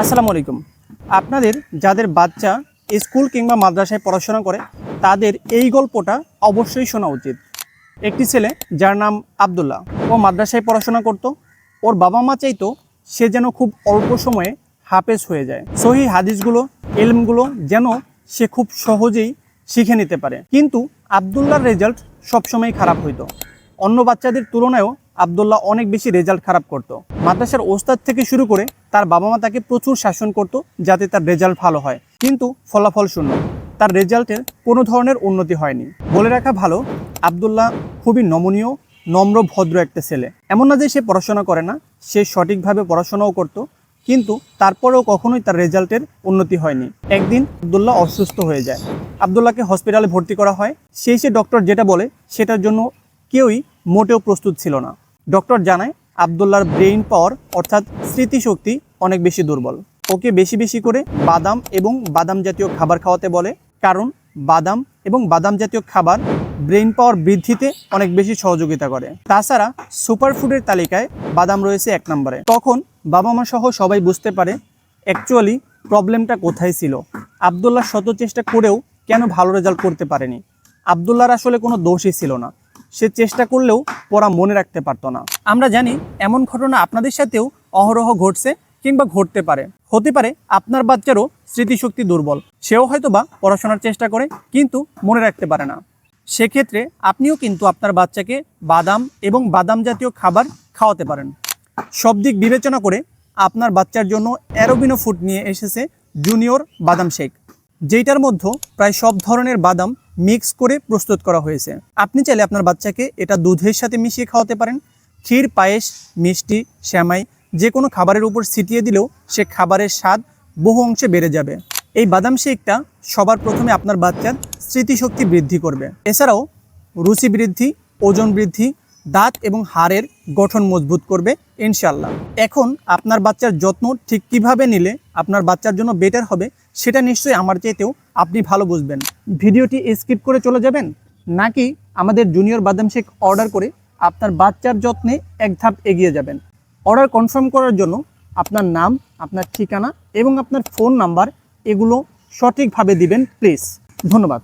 আসসালামু আলাইকুম। আপনাদের যাদের বাচ্চা স্কুল কিংবা মাদ্রাসায় পড়াশোনা করে, তাদের এই গল্পটা অবশ্যই শোনা উচিত। একটি ছেলে যার নাম আবদুল্লাহ, ও মাদ্রাসায় পড়াশোনা করত। ওর বাবা মা চাইতো সে যেন খুব অল্প সময়ে হাফেজ হয়ে যায়। সহি হাদিসগুলো এলমগুলো যেন সে খুব সহজেই শিখে নিতে পারে। কিন্তু আবদুল্লাহর রেজাল্ট সবসময় খারাপ হইতো। অন্য বাচ্চাদের তুলনায়ও আবদুল্লাহ অনেক বেশি রেজাল্ট খারাপ করত। মাদ্রাসার ওস্তাদ থেকে শুরু করে তার বাবা মা তাকে প্রচুর শাসন করত যাতে তার রেজাল্ট ভালো হয়। কিন্তু ফলাফল শূন্য। তার রেজাল্টের কোনো ধরনের উন্নতি হয়নি। বলে রাখা ভালো, আবদুল্লাহ খুবই নমনীয়, নম্র, ভদ্র একটা ছেলে। এমন না যে সে পড়াশোনা করে না, সে সঠিকভাবে পড়াশোনাও করত, কিন্তু তারপরেও কখনোই তার রেজাল্টের উন্নতি হয়নি। একদিন আবদুল্লাহ অসুস্থ হয়ে যায়। আবদুল্লাহকে হসপিটালে ভর্তি করা হয়। সেই সে ডক্টর যেটা বলে, সেটার জন্য কেউই মোটেও প্রস্তুত ছিল না। ডক্টর জানায় আবদুল্লাহর ব্রেইন পাওয়ার অর্থাৎ স্মৃতিশক্তি অনেক বেশি দুর্বল। ওকে বেশি বেশি করে বাদাম এবং বাদাম জাতীয় খাবার খাওয়াতে বলে, কারণ বাদাম এবং বাদাম জাতীয় খাবার ব্রেইন পাওয়ার বৃদ্ধিতে অনেক বেশি সহযোগিতা করে। তাছাড়া সুপারফুডের তালিকায় বাদাম রয়েছে এক নম্বরে। তখন বাবা মা সহ সবাই বুঝতে পারে, অ্যাকচুয়ালি প্রবলেমটা কোথায় ছিল। আবদুল্লাহ শত চেষ্টা করেও কেন ভালো রেজাল্ট করতে পারেনি। আবদুল্লাহর আসলে কোনো দোষই ছিল না। সে চেষ্টা করলেও পড়া মনে রাখতে পারতো না। আমরা জানি এমন ঘটনা আপনাদের সাথেও অহরহ ঘটছে কিংবা ঘটতে পারে। হতে পারে আপনার বাচ্চারও স্মৃতিশক্তি দুর্বল। সেও হয়তো বা পড়াশোনার চেষ্টা করে, কিন্তু মনে রাখতে পারে না। সেক্ষেত্রে আপনিও কিন্তু আপনার বাচ্চাকে বাদাম এবং বাদাম জাতীয় খাবার খাওয়াতে পারেন। সব দিক বিবেচনা করে আপনার বাচ্চার জন্য অ্যারোবিনো ফুড নিয়ে এসেছে জুনিয়র বাদাম শেক। যেটার মধ্যে প্রায় সব ধরনের বাদাম মিক্স করে প্রস্তুত করা হয়েছে। আপনি চাইলে আপনার বাচ্চাকে এটা দুধের সাথে মিশিয়ে খাওয়াতে পারেন। ক্ষীর, পায়েস, মিষ্টি শ্যামাই যে কোনো খাবারের উপর ছিটিয়ে দিলেও সে খাবারের স্বাদ বহু অংশে বেড়ে যাবে। এই বাদাম শেকটা সবার প্রথমে আপনার বাচ্চার স্মৃতিশক্তি বৃদ্ধি করবে। এছাড়াও রুচি বৃদ্ধি, ওজন বৃদ্ধি দাঁত এবং হাড়ের গঠন মজবুত করবে ইনশাল্লাহ এখন আপনার বাচ্চার যত্ন ঠিক কীভাবে নিলে আপনার বাচ্চার জন্য বেটার হবে, সেটা নিশ্চয়ই আমার চাইতেও আপনি ভালো বুঝবেন। ভিডিওটি স্কিপ করে চলে যাবেন, নাকি আমাদের জুনিয়র বাদাম শেক অর্ডার করে আপনার বাচ্চার যত্নে এক ধাপ এগিয়ে যাবেন। অর্ডার কনফার্ম করার জন্য আপনার নাম, আপনার ঠিকানা এবং আপনার ফোন নাম্বার এগুলো সঠিকভাবে দিবেন প্লিজ ধন্যবাদ।